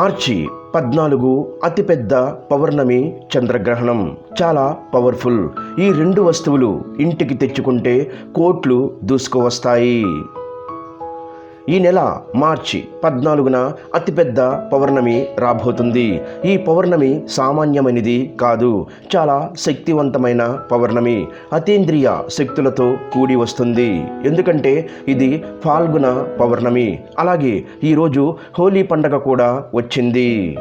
మార్చి పద్నాలుగు అతిపెద్ద పౌర్ణమి చంద్రగ్రహణం. చాలా పవర్ఫుల్. ఈ రెండు వస్తువులు ఇంటికి తెచ్చుకుంటే కోట్లు దూసుకువస్తాయి. ఈ నెల మార్చి పద్నాలుగున అతిపెద్ద పౌర్ణమి రాబోతుంది. ఈ పౌర్ణమి సామాన్యమైనది కాదు చాలా శక్తివంతమైన పౌర్ణమి. అతీంద్రియ శక్తులతో కూడి వస్తుంది. ఎందుకంటే ఇది ఫాల్గుణ పౌర్ణమి. అలాగే ఈరోజు హోలీ పండగ కూడా వచ్చింది.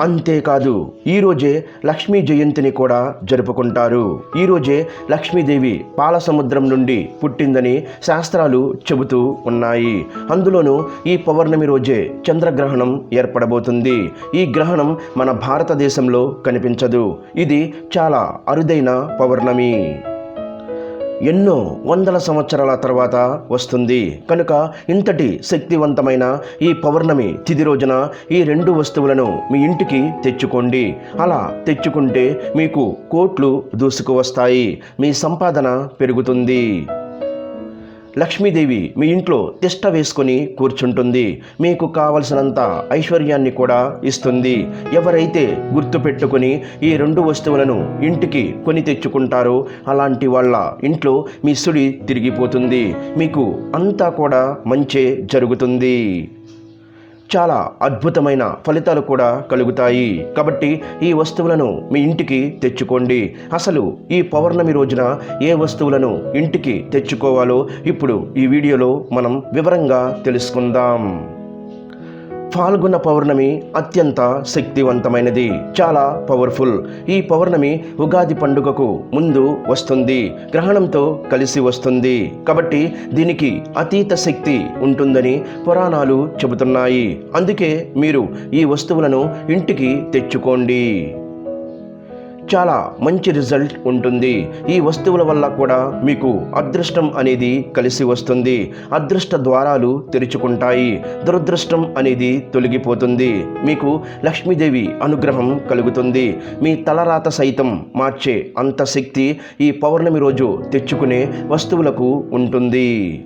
అంతేకాదు ఈరోజే లక్ష్మీ జయంతిని కూడా జరుపుకుంటారు. ఈరోజే లక్ష్మీదేవి పాల సముద్రం నుండి పుట్టిందని శాస్త్రాలు చెబుతూ ఉన్నాయి. అందులోనూ ఈ పౌర్ణమి రోజే చంద్రగ్రహణం ఏర్పడబోతుంది. ఈ గ్రహణం మన భారతదేశంలో కనిపించదు. ఇది చాలా అరుదైన పౌర్ణమి. ఎన్నో వందల సంవత్సరాల తర్వాత వస్తుంది. కనుక ఇంతటి శక్తివంతమైన ఈ పౌర్ణమి తిది రోజున ఈ రెండు వస్తువులను మీ ఇంటికి తెచ్చుకోండి. అలా తెచ్చుకుంటే మీకు కోట్లు దూసుకు వస్తాయి మీ సంపాదన పెరుగుతుంది. లక్ష్మీదేవి మీ ఇంట్లో తిష్ట వేసుకొని కూర్చుంటుంది. మీకు కావలసినంత ఐశ్వర్యాన్ని కూడా ఇస్తుంది. ఎవరైతే గుర్తుపెట్టుకుని ఈ రెండు వస్తువులను ఇంటికి కొని తెచ్చుకుంటారో అలాంటి వాళ్ళ ఇంట్లో మీ సుడి తిరిగిపోతుంది. మీకు అంతా కూడా మంచే జరుగుతుంది. చాలా అద్భుతమైన ఫలితాలు కూడా కలుగుతాయి. కాబట్టి ఈ వస్తువులను మీ ఇంటికి తెచ్చుకోండి. అసలు ఈ పౌర్ణమి రోజున ఏ వస్తువులను ఇంటికి తెచ్చుకోవాలో ఇప్పుడు ఈ వీడియోలో మనం వివరంగా తెలుసుకుందాం. పాల్గొన్న పౌర్ణమి అత్యంత శక్తివంతమైనది. చాలా పవర్ఫుల్. ఈ పౌర్ణమి ఉగాది పండుగకు ముందు వస్తుంది. గ్రహణంతో కలిసి వస్తుంది. కాబట్టి దీనికి అతీత శక్తి ఉంటుందని పురాణాలు చెబుతున్నాయి. అందుకే మీరు ఈ వస్తువులను ఇంటికి తెచ్చుకోండి. చాలా మంచి రిజల్ట్ ఉంటుంది. ఈ వస్తువుల వల్ల కూడా మీకు అదృష్టం అనేది కలిసి వస్తుంది. అదృష్ట ద్వారాలు తెరుచుకుంటాయి. దురదృష్టం అనేది తొలగిపోతుంది. మీకు లక్ష్మీదేవి అనుగ్రహం కలుగుతుంది. మీ తలరాత సైతం మార్చే అంత శక్తి ఈ పౌర్ణమి రోజు తెచ్చుకునే వస్తువులకు ఉంటుంది.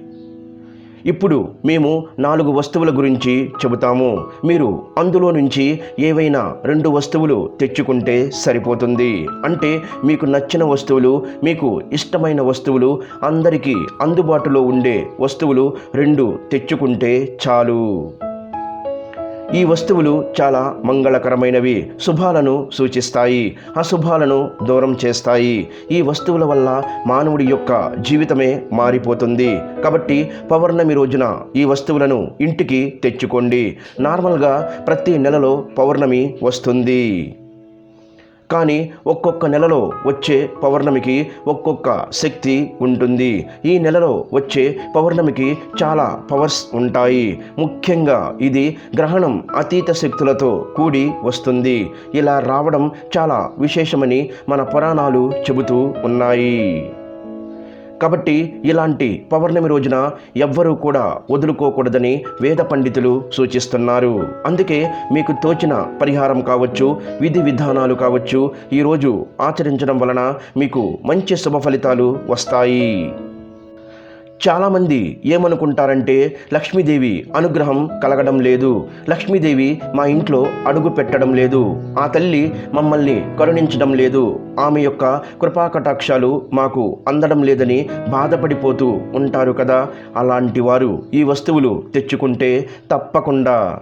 ఇప్పుడు మేము నాలుగు వస్తువుల గురించి చెబుతాము. మీరు అందులో నుంచి ఏవైనా రెండు వస్తువులు తెచ్చుకుంటే సరిపోతుంది. అంటే మీకు నచ్చిన వస్తువులు మీకు ఇష్టమైన వస్తువులు అందరికీ అందుబాటులో ఉండే వస్తువులు రెండు తెచ్చుకుంటే చాలు. ఈ వస్తువులు చాలా మంగళకరమైనవి. శుభాలను సూచిస్తాయి. అశుభాలను దూరం చేస్తాయి. ఈ వస్తువుల వల్ల మానవుడి యొక్క జీవితమే మారిపోతుంది. కాబట్టి పౌర్ణమి రోజున ఈ వస్తువులను ఇంటికి తెచ్చుకోండి. నార్మల్గా ప్రతి నెలలో పౌర్ణమి వస్తుంది. కానీ ఒక్కొక్క నెలలో వచ్చే పౌర్ణమికి ఒక్కొక్క శక్తి ఉంటుంది. ఈ నెలలో వచ్చే పౌర్ణమికి చాలా పవర్స్ ఉంటాయి. ముఖ్యంగా ఇది గ్రహణం అతీత శక్తులతో కూడి వస్తుంది. ఇలా రావడం చాలా విశేషమని మన పురాణాలు చెబుతూ ఉన్నాయి. కాబట్టి ఇలాంటి పౌర్ణమి రోజున ఎవ్వరూ కూడా వదులుకోకూడదని వేద పండితులు సూచిస్తున్నారు. అందుకే మీకు తోచిన పరిహారం కావచ్చు విధి విధానాలు కావచ్చు ఈరోజు ఆచరించడం వలన మీకు మంచి శుభ ఫలితాలు వస్తాయి. చాలామంది ఏమనుకుంటారంటే లక్ష్మీదేవి అనుగ్రహం కలగడం లేదు. లక్ష్మీదేవి మా ఇంట్లో అడుగు పెట్టడం లేదు. ఆ తల్లి మమ్మల్ని కరుణించడం లేదు. ఆమె యొక్క కృపాకటాక్షాలు మాకు అందడం లేదని బాధపడిపోతూ ఉంటారు కదా. అలాంటి వారు ఈ వస్తువులు తెచ్చుకుంటే తప్పకుండా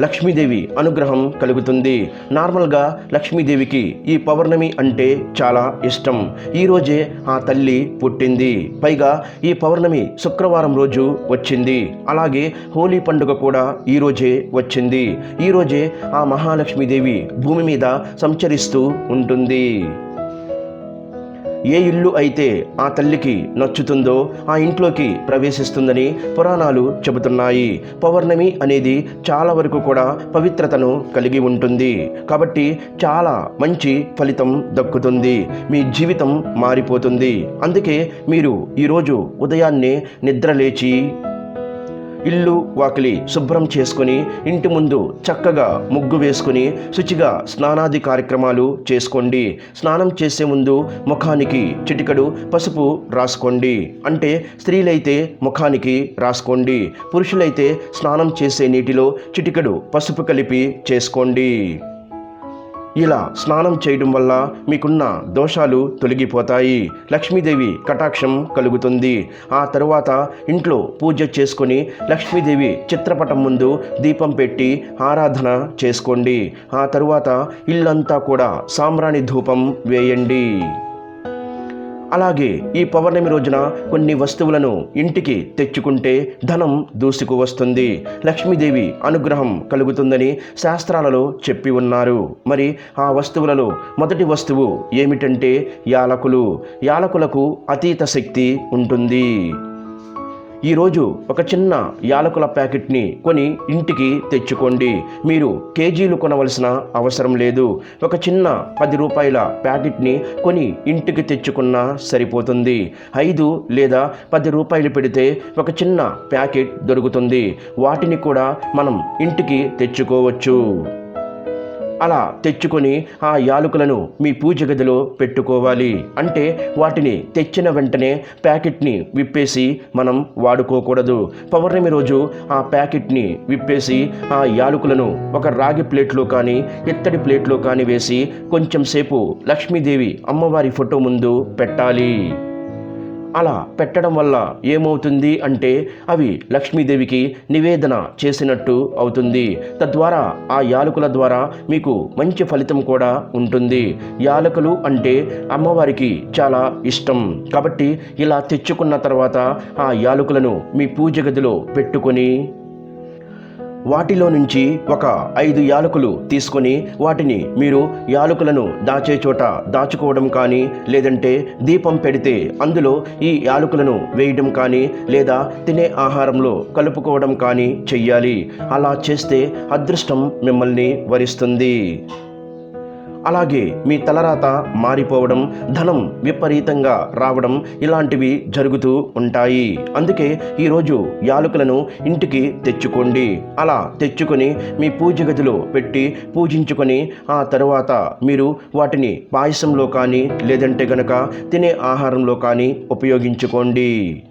లక్ష్మీదేవి అనుగ్రహం కలుగుతుంది. నార్మల్గా లక్ష్మీదేవికి ఈ పౌర్ణమి అంటే చాలా ఇష్టం. ఈరోజే ఆ తల్లి పుట్టింది. పైగా ఈ పౌర్ణమి శుక్రవారం రోజు వచ్చింది. అలాగే హోలీ పండుగ కూడా ఈరోజే వచ్చింది. ఈరోజే ఆ మహాలక్ష్మీదేవి భూమి మీద సంచరిస్తూ ఉంటుంది. ఏ ఇల్లు అయితే ఆ తల్లికి నచ్చుతుందో ఆ ఇంట్లోకి ప్రవేశిస్తుందని పురాణాలు చెబుతున్నాయి. పౌర్ణమి అనేది చాలా వరకు కూడా పవిత్రతను కలిగి ఉంటుంది. కాబట్టి చాలా మంచి ఫలితం దక్కుతుంది. మీ జీవితం మారిపోతుంది. అందుకే మీరు ఈరోజు ఉదయాన్నే నిద్ర లేచి ఇల్లు వాకిలి శుభ్రం చేసుకొని ఇంటి ముందు చక్కగా ముగ్గు వేసుకొని శుచిగా స్నానాది కార్యక్రమాలు చేసుకోండి. స్నానం చేసే ముందు ముఖానికి చిటికడు పసుపు రాసుకోండి. అంటే స్త్రీలైతే ముఖానికి రాసుకోండి. పురుషులైతే స్నానం చేసే నీటిలో చిటికడు పసుపు కలిపి చేసుకోండి. ఇలా స్నానం చేయడం వల్ల మీకున్న దోషాలు తొలగిపోతాయి. లక్ష్మీదేవి కటాక్షం కలుగుతుంది. ఆ తరువాత ఇంట్లో పూజ చేసుకొని లక్ష్మీదేవి చిత్రపటం ముందు దీపం పెట్టి ఆరాధన చేసుకోండి. ఆ తరువాత ఇల్లంతా కూడా సాంబ్రాణి ధూపం వేయండి. అలాగే ఈ పౌర్ణమి రోజున కొన్ని వస్తువులను ఇంటికి తెచ్చుకుంటే ధనం దూసుకు వస్తుంది. లక్ష్మీదేవి అనుగ్రహం కలుగుతుందని శాస్త్రాలలో చెప్పి ఉన్నారు. మరి ఆ వస్తువులలో మొదటి వస్తువు ఏమిటంటే యాలకులు. యాలకులకు అతీత శక్తి ఉంటుంది. ఈరోజు ఒక చిన్న యాలకుల ప్యాకెట్ని కొని ఇంటికి తెచ్చుకోండి. మీరు కేజీలు కొనవలసిన అవసరం లేదు. ఒక చిన్న పది రూపాయల ప్యాకెట్ని కొని ఇంటికి తెచ్చుకున్నా సరిపోతుంది. ఐదు లేదా పది రూపాయలు పెడితే ఒక చిన్న ప్యాకెట్ దొరుకుతుంది. వాటిని కూడా మనం ఇంటికి తెచ్చుకోవచ్చు. అలా తెచ్చుకొని ఆ యాలకులను మీ పూజ గదిలో పెట్టుకోవాలి. అంటే వాటిని తెచ్చిన వెంటనే ప్యాకెట్ని విప్పేసి మనం వాడుకోకూడదు. పౌర్ణమి రోజు ఆ ప్యాకెట్ని విప్పేసి ఆ యాలకులను ఒక రాగి ప్లేట్లో కానీ ఇత్తడి ప్లేట్లో కానీ వేసి కొంచెం సేపు లక్ష్మీదేవి అమ్మవారి ఫోటో ముందు పెట్టాలి. అలా పెట్టడం వల్ల ఏమవుతుంది అంటే అవి లక్ష్మీదేవికి నివేదన చేసినట్టు అవుతుంది. తద్వారా ఆ యాలకుల ద్వారా మీకు మంచి ఫలితం కూడా ఉంటుంది. యాలకులు అంటే అమ్మవారికి చాలా ఇష్టం. కాబట్టి ఇలా తెచ్చుకున్న తర్వాత ఆ యాలకులను మీ పూజ గదిలో పెట్టుకొని వాటిలో నుంచి ఒక ఐదు యాలకులు తీసుకొని వాటిని మీరు యాలకులను దాచే చోట దాచుకోవడం కానీ లేదంటే దీపం పెడితే అందులో ఈ యాలకులను వేయడం కానీ లేదా తినే ఆహారంలో కలుపుకోవడం కానీ చెయ్యాలి. అలా చేస్తే అదృష్టం మిమ్మల్ని వరిస్తుంది. అలాగే మీ తలరాత మారిపోవడం ధనం విపరీతంగా రావడం ఇలాంటివి జరుగుతూ ఉంటాయి. అందుకే ఈరోజు యాలకులను ఇంటికి తెచ్చుకోండి. అలా తెచ్చుకొని మీ పూజ గదిలో పెట్టి పూజించుకొని ఆ తరువాత మీరు వాటిని పాయసంలో కానీ లేదంటే గనక తినే ఆహారంలో కానీ ఉపయోగించుకోండి.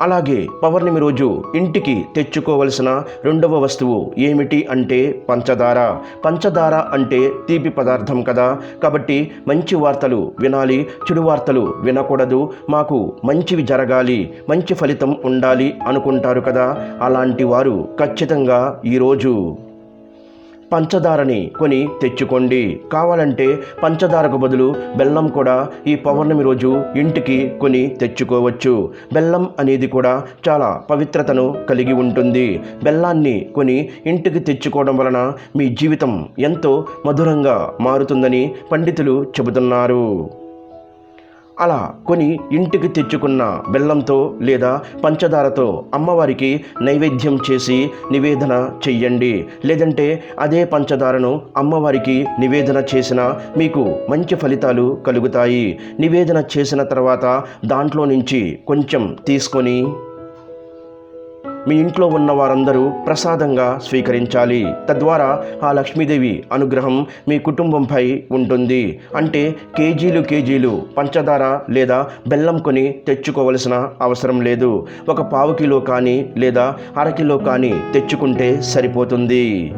అలాగే పౌర్ణమి రోజు ఇంటికి తెచ్చుకోవలసిన రెండవ వస్తువు ఏమిటి అంటే పంచదార. పంచదార అంటే తీపి పదార్థం కదా. కాబట్టి మంచి వార్తలు వినాలి చెడు వార్తలు వినకూడదు. మాకు మంచివి జరగాలి మంచి ఫలితం ఉండాలి అనుకుంటారు కదా. అలాంటి వారు ఖచ్చితంగా ఈరోజు పంచదారని కొని తెచ్చుకోండి. కావాలంటే పంచదారకు బదులు బెల్లం కూడా ఈ పౌర్ణమి రోజు ఇంటికి కొని తెచ్చుకోవచ్చు. బెల్లం అనేది కూడా చాలా పవిత్రతను కలిగి ఉంటుంది. బెల్లాన్ని కొని ఇంటికి తెచ్చుకోవడం వలన మీ జీవితం ఎంతో మధురంగా మారుతుందని పండితులు చెబుతున్నారు. అలా కొని ఇంటికి తెచ్చుకున్న బెల్లంతో లేదా పంచదారతో అమ్మవారికి నైవేద్యం చేసి నివేదన చెయ్యండి. లేదంటే అదే పంచదారను అమ్మవారికి నివేదన చేసిన మీకు మంచి ఫలితాలు కలుగుతాయి. నివేదన చేసిన తర్వాత దాంట్లో నుంచి కొంచెం తీసుకొని మీ ఇంట్లో ఉన్న వారందరూ ప్రసాదంగా స్వీకరించాలి. తద్వారా ఆ లక్ష్మీదేవి అనుగ్రహం మీ కుటుంబంపై ఉంటుంది. అంటే కేజీలు కేజీలు పంచదార లేదా బెల్లం కొని తెచ్చుకోవలసిన అవసరం లేదు. ఒక పావు కిలో కానీ లేదా అరకిలో కానీ తెచ్చుకుంటే సరిపోతుంది.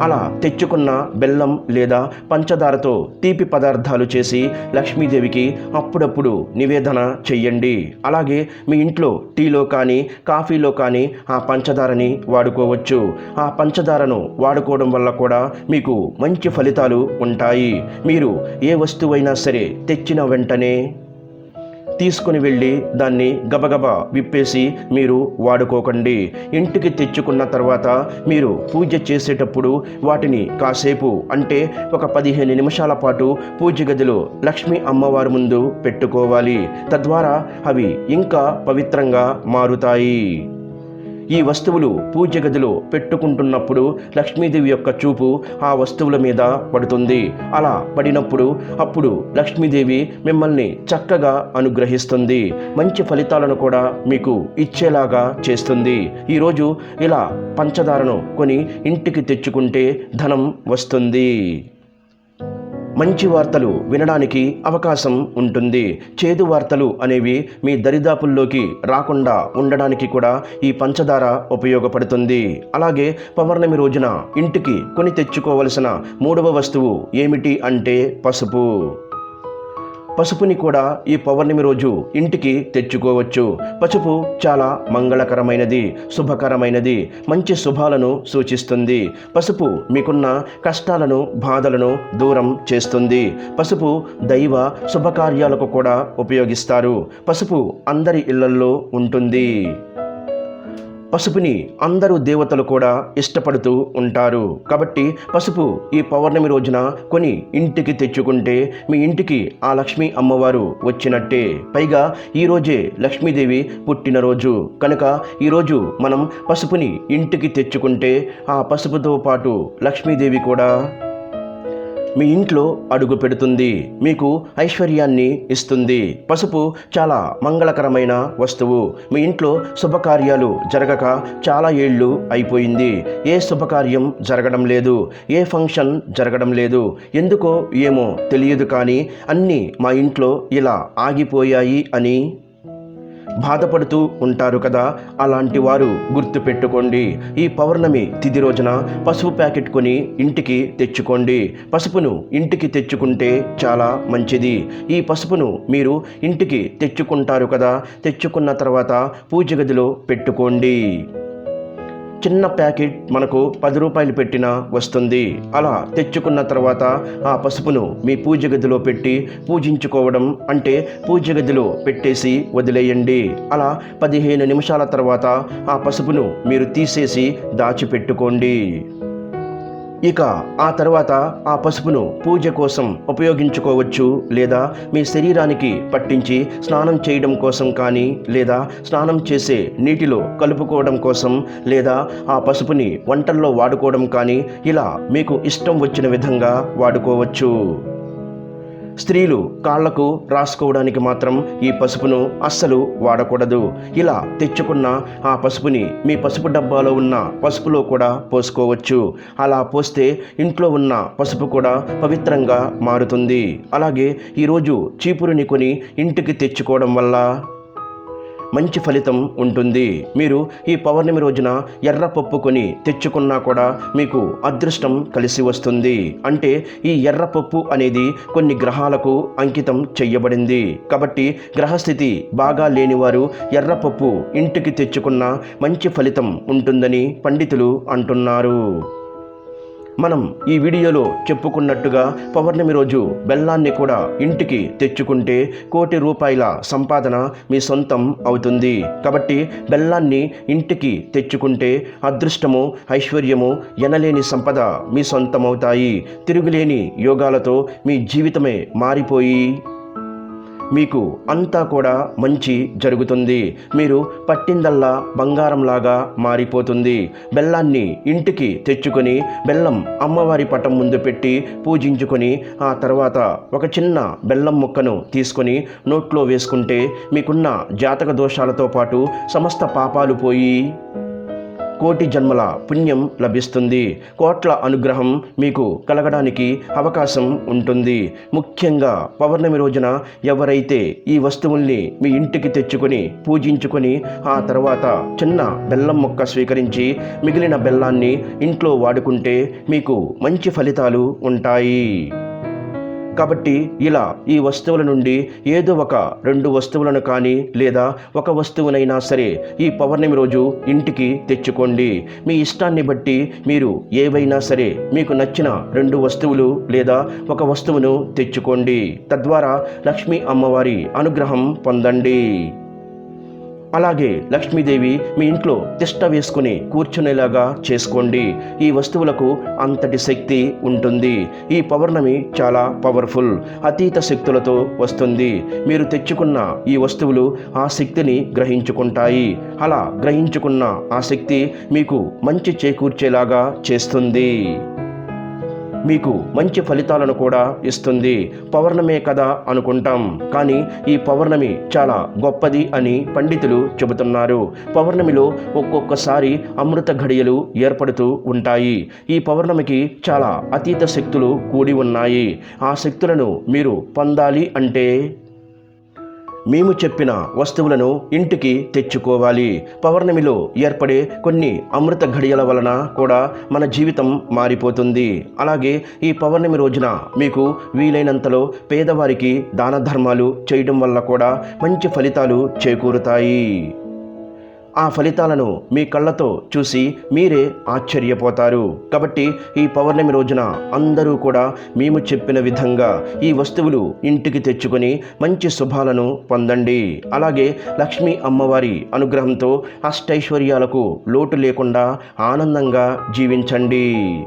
అలా తెచ్చుకున్న బెల్లం లేదా పంచదారతో తీపి పదార్థాలు చేసి లక్ష్మీదేవికి అప్పుడప్పుడు నివేదన చెయ్యండి. అలాగే మీ ఇంట్లో టీలో కానీ కాఫీలో కానీ ఆ పంచదారని వాడుకోవచ్చు. ఆ పంచదారను వాడుకోవడం వల్ల కూడా మీకు మంచి ఫలితాలు ఉంటాయి. మీరు ఏ వస్తువైనా సరే తెచ్చిన వెంటనే తీసుకుని వెళ్ళి దాన్ని గబగబా విప్పేసి మీరు వాడుకోకండి. ఇంటికి తెచ్చుకున్న తర్వాత మీరు పూజ చేసేటప్పుడు వాటిని కాసేపు అంటే ఒక పదిహేను నిమిషాల పాటు పూజ గదిలో లక్ష్మీ అమ్మవారి ముందు పెట్టుకోవాలి. తద్వారా అవి ఇంకా పవిత్రంగా మారుతాయి. ఈ వస్తువులు పూజ గదిలో పెట్టుకుంటున్నప్పుడు లక్ష్మీదేవి యొక్క చూపు ఆ వస్తువుల మీద పడుతుంది. అలా పడినప్పుడు అప్పుడు లక్ష్మీదేవి మిమ్మల్ని చక్కగా అనుగ్రహిస్తుంది. మంచి ఫలితాలను కూడా మీకు ఇచ్చేలాగా చేస్తుంది. ఈరోజు ఇలా పంచదారను కొని ఇంటికి తెచ్చుకుంటే ధనం వస్తుంది. మంచి వార్తలు వినడానికి అవకాశం ఉంటుంది. చేదు వార్తలు అనేవి మీ దరిదాపుల్లోకి రాకుండా ఉండడానికి కూడా ఈ పంచదార ఉపయోగపడుతుంది. అలాగే పౌర్ణమి రోజున ఇంటికి కొని తెచ్చుకోవలసిన మూడవ వస్తువు ఏమిటి అంటే పసుపు. పసుపుని కూడా ఈ పౌర్ణమి రోజు ఇంటికి తెచ్చుకోవచ్చు. పసుపు చాలా మంగళకరమైనది శుభకరమైనది మంచి శుభాలను సూచిస్తుంది. పసుపు మీకున్న కష్టాలను బాధలను దూరం చేస్తుంది. పసుపు దైవ శుభకార్యాలకు కూడా ఉపయోగిస్తారు. పసుపు అందరి ఇళ్ళల్లో ఉంటుంది. పసుపుని అందరూ దేవతలు కూడా ఇష్టపడుతూ ఉంటారు. కాబట్టి పసుపు ఈ పౌర్ణమి రోజున కొని ఇంటికి తెచ్చుకుంటే మీ ఇంటికి ఆ లక్ష్మీ అమ్మవారు వచ్చినట్టే. పైగా ఈరోజే లక్ష్మీదేవి పుట్టినరోజు. కనుక ఈరోజు మనం పసుపుని ఇంటికి తెచ్చుకుంటే ఆ పసుపుతో పాటు లక్ష్మీదేవి కూడా మీ ఇంట్లో అడుగు పెడుతుంది. మీకు ఐశ్వర్యాన్ని ఇస్తుంది. పసుపు చాలా మంగళకరమైన వస్తువు. మీ ఇంట్లో శుభకార్యాలు జరగక చాలా ఏళ్ళు అయిపోయింది. ఏ శుభకార్యం జరగడం లేదు. ఏ ఫంక్షన్ జరగడం లేదు. ఎందుకో ఏమో తెలియదు కానీ అన్నీ మా ఇంట్లో ఇలా ఆగిపోయాయి అని బాధపడుతూ ఉంటారు కదా. అలాంటి వారు గుర్తుపెట్టుకోండి. ఈ పౌర్ణమి తిది రోజున పసుపు ప్యాకెట్ కొని ఇంటికి తెచ్చుకోండి. పసుపును ఇంటికి తెచ్చుకుంటే చాలా మంచిది. ఈ పసుపును మీరు ఇంటికి తెచ్చుకుంటారు కదా. తెచ్చుకున్న తర్వాత పూజ గదిలో పెట్టుకోండి. చిన్న ప్యాకెట్ మనకు పది రూపాయలు పెట్టిన వస్తుంది. అలా తెచ్చుకున్న తర్వాత ఆ పసుపును మీ పూజ గదిలో పెట్టి పూజించుకోవడం అంటే పూజ గదిలో పెట్టేసి వదిలేయండి. అలా పదిహేను నిమిషాల తర్వాత ఆ పసుపును మీరు తీసేసి దాచిపెట్టుకోండి. ఇక ఆ తర్వాత ఆ పసుపును పూజ కోసం ఉపయోగించుకోవచ్చు లేదా మీ శరీరానికి పట్టించి స్నానం చేయడం కోసం కానీ లేదా స్నానం చేసే నీటిలో కలుపుకోవడం కోసం లేదా ఆ పసుపుని వంటల్లో వాడుకోవడం కానీ ఇలా మీకు ఇష్టం వచ్చిన విధంగా వాడుకోవచ్చు. స్త్రీలు కాళ్ళకు రాసుకోవడానికి మాత్రం ఈ పసుపును అస్సలు వాడకూడదు. ఇలా తెచ్చుకున్న ఆ పసుపుని మీ పసుపు డబ్బాలో ఉన్న పసుపులో కూడా పోసుకోవచ్చు. అలా పోస్తే ఇంట్లో ఉన్న పసుపు కూడా పవిత్రంగా మారుతుంది. అలాగే ఈరోజు చీపురుని కొని ఇంటికి తెచ్చుకోవడం వల్ల మంచి ఫలితం ఉంటుంది. మీరు ఈ పౌర్ణమి రోజున ఎర్ర పప్పు కొని తెచ్చుకున్నా కూడా మీకు అదృష్టం కలిసి వస్తుంది. అంటే ఈ ఎర్ర పప్పు అనేది కొన్ని గ్రహాలకు అంకితం చెయ్యబడింది. కాబట్టి గ్రహస్థితి బాగా లేనివారు ఎర్రపప్పు ఇంటికి తెచ్చుకున్న మంచి ఫలితం ఉంటుందని పండితులు అంటున్నారు. మనం ఈ వీడియోలో చెప్పుకున్నట్టుగా పౌర్ణమి రోజు బెల్లాన్ని కూడా ఇంటికి తెచ్చుకుంటే కోటి రూపాయల సంపాదన మీ సొంతం అవుతుంది. కాబట్టి బెల్లాన్ని ఇంటికి తెచ్చుకుంటే అదృష్టము ఐశ్వర్యము ఎనలేని సంపద మీ సొంతమవుతాయి. తిరుగులేని యోగాలతో మీ జీవితమే మారిపోయి మీకు అంతా కూడా మంచి జరుగుతుంది. మీరు పట్టిందల్లా బంగారంలాగా మారిపోతుంది. బెల్లాన్ని ఇంటికి తెచ్చుకొని బెల్లం అమ్మవారి పటం ముందు పెట్టి పూజించుకొని ఆ తర్వాత ఒక చిన్న బెల్లం ముక్కను తీసుకొని నోట్లో వేసుకుంటే మీకున్న జాతక దోషాలతో పాటు సమస్త పాపాలు పోయి కోటి జన్మల పుణ్యం లభిస్తుంది. కోట్ల అనుగ్రహం మీకు కలగడానికి అవకాశం ఉంటుంది. ముఖ్యంగా పౌర్ణమి రోజున ఎవరైతే ఈ వస్తువుల్ని మీ ఇంటికి తెచ్చుకొని పూజించుకొని ఆ తర్వాత చిన్న బెల్లం మొక్క స్వీకరించి మిగిలిన బెల్లాన్ని ఇంట్లో వాడుకుంటే మీకు మంచి ఫలితాలు ఉంటాయి. కాబట్టి ఇలా ఈ వస్తువుల నుండి ఏదో ఒక రెండు వస్తువులను కానీ లేదా ఒక వస్తువునైనా సరే ఈ పౌర్ణమి రోజు ఇంటికి తెచ్చుకోండి. మీ ఇష్టాన్ని బట్టి మీరు ఏవైనా సరే మీకు నచ్చిన రెండు వస్తువులు లేదా ఒక వస్తువును తెచ్చుకోండి. తద్వారా లక్ష్మీ అమ్మవారి అనుగ్రహం పొందండి. అలాగే లక్ష్మీదేవి మీ ఇంట్లో తిష్ట వేసుకుని కూర్చునేలాగా చేసుకోండి. ఈ వస్తువులకు అంతటి శక్తి ఉంటుంది. ఈ పౌర్ణమి చాలా పవర్ఫుల్ అతీత శక్తులతో వస్తుంది. మీరు తెచ్చుకున్న ఈ వస్తువులు ఆ శక్తిని గ్రహించుకుంటాయి. అలా గ్రహించుకున్న ఆ శక్తి మీకు మంచి చేకూర్చేలాగా చేస్తుంది. మీకు మంచి ఫలితాలను కూడా ఇస్తుంది. పౌర్ణమే కదా అనుకుంటాం. కానీ ఈ పౌర్ణమి చాలా గొప్పది అని పండితులు చెబుతున్నారు. పౌర్ణమిలో ఒక్కొక్కసారి అమృత ఘడియలు ఏర్పడుతూ ఉంటాయి. ఈ పౌర్ణమికి చాలా అతీత శక్తులు కూడి ఉన్నాయి. ఆ శక్తులను మీరు పొందాలి అంటే మేము చెప్పిన వస్తువులను ఇంటికి తెచ్చుకోవాలి. పౌర్ణమిలో ఏర్పడే కొన్ని అమృత ఘడియల వలన కూడా మన జీవితం మారిపోతుంది. అలాగే ఈ పౌర్ణమి రోజున మీకు వీలైనంతలో పేదవారికి దాన ధర్మాలు చేయడం వల్ల కూడా మంచి ఫలితాలు చేకూరుతాయి. ఆ ఫలితాలను మీ కళ్ళతో చూసి మీరే ఆశ్చర్యపోతారు. కాబట్టి ఈ పౌర్ణమి రోజున అందరూ కూడా మేము చెప్పిన విధంగా ఈ వస్తువులు ఇంటికి తెచ్చుకొని మంచి శుభాలను పొందండి. అలాగే లక్ష్మీ అమ్మవారి అనుగ్రహంతో అష్టైశ్వర్యాలకు లోటు లేకుండా ఆనందంగా జీవించండి.